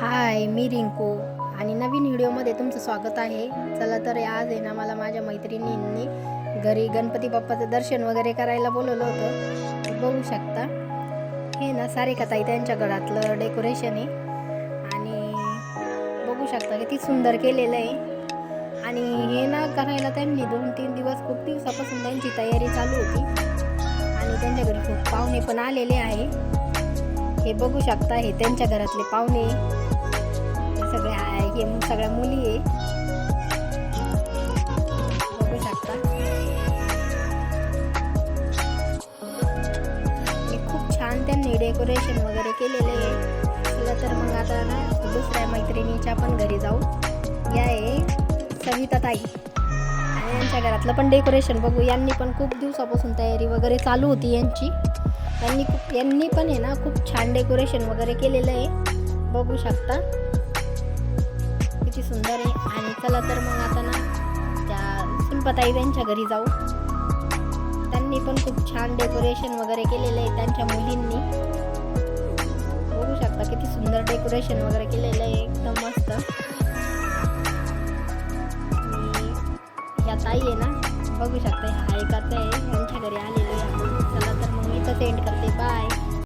हाय मी रिंकू. आणि नवीन व्हिडिओमध्ये तुमचं स्वागत आहे. चला तर आज आहे ना मला माझ्या मैत्रिणींनी घरी गणपती बाप्पाचं दर्शन वगैरे करायला बोलवलं होतं. बघू शकता. हे ना सारिकाताई त्यांच्या घरातलं डेकोरेशन आहे. आणि बघू शकता किती सुंदर केलेलं आहे. आणि हे ना करायला त्यांनी दोन तीन दिवस खूप दिवसापासून त्यांची तयारी चालू होती. आणि त्यांच्या घरी खूप पाहुणे पण आलेले आहे. हे बघू शकता हे त्यांच्या घरातले पाहुणे हे सगळे हे सगळ्या मुली आहे. बघू शकता. हे खूप छान त्यांनी डेकोरेशन वगैरे केलेले आहे. चला तर मग आता ना दुसऱ्या मैत्रिणीच्या पण घरी जाऊ. या आहे सविता ताई. आणि यांच्या घरातलं पण डेकोरेशन बघू. यांनी पण खूप दिवसापासून तयारी वगैरे चालू होती यांची. यांनी खूप यांनी पण आहे ना खूप छान डेकोरेशन वगैरे केलेलं आहे. बघू शकता. किती सुंदर आहे. आणि चला तर मग आता ना त्या शिल्पताई त्यांच्या घरी जाऊ. त्यांनी पण खूप छान डेकोरेशन वगैरे केलेलं आहे त्यांच्या मुलींनी. बघू शकता किती सुंदर डेकोरेशन वगैरे केलेलं आहे. एकदम मस्त. आणि या ताई आहे ना बघू शकता ह्या ऐकत आहे. यांच्या घरी आलेली आहे. சேர்ந்துக்கலாம்.